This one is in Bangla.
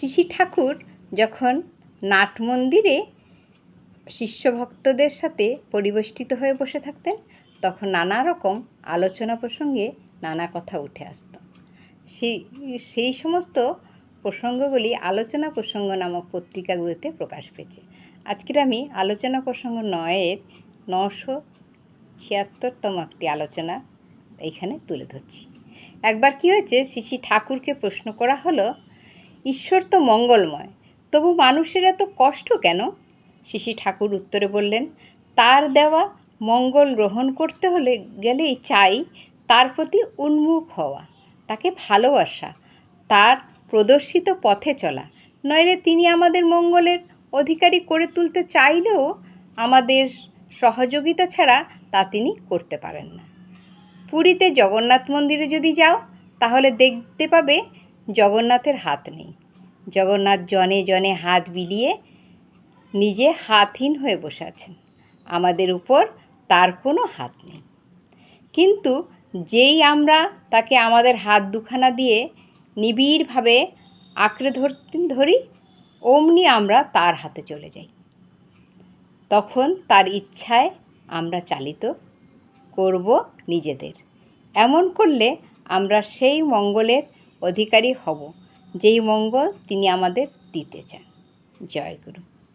শিশি ঠাকুর যখন নাট মন্দিরে শিষ্যভক্তদের সাথে পরিবেষ্টিত হয়ে বসে থাকতেন, তখন নানা রকম আলোচনা প্রসঙ্গে নানা কথা উঠে আসত। সেই সেই সমস্ত প্রসঙ্গগুলি আলোচনা প্রসঙ্গ নামক পত্রিকাগুলিতে প্রকাশ পেয়েছে। আজকের আমি আলোচনা প্রসঙ্গ নয়ের নশো ছিয়াত্তরতম একটি আলোচনা এইখানে তুলে ধরছি। একবার কি হয়েছে শ্রী ঠাকুরকে প্রশ্ন করা হলো ঈশ্বর তো মঙ্গলময়, তবু মানুষের এত কষ্ট কেন? শিশি ঠাকুর উত্তরে বললেন, তার দেওয়া মঙ্গল গ্রহণ করতে হলে গেলেই চাই তার প্রতি উন্মুখ হওয়া, তাকে ভালোবাসা, তার প্রদর্শিত পথে চলা। নইলে তিনি আমাদের মঙ্গলের অধিকারী করে তুলতে চাইলেও আমাদের সহযোগিতা ছাড়া তা তিনি করতে পারেন না। পুরীতে জগন্নাথ মন্দিরে যদি যাও, তাহলে দেখতে পাবে জগন্নাথের হাত নেই। জগন্নাথ জনে জনে হাত বিলিয়ে নিজে হাতহীন হয়ে বসে আছেন। আমাদের উপর তার কোনো হাত নেই। কিন্তু যেই আমরা তাকে আমাদের হাত দুখানা দিয়ে নিবিড়ভাবে আঁকড়ে ধর, ধরি, অমনি আমরা তার হাতে চলে যাই। তখন তার ইচ্ছায় আমরা চালিত করব নিজেদের। এমন করলে আমরা সেই মঙ্গলের অধিকারী হব। যেই মঙ্গল তিনি আমাদের দিতে চান জয় গুরু।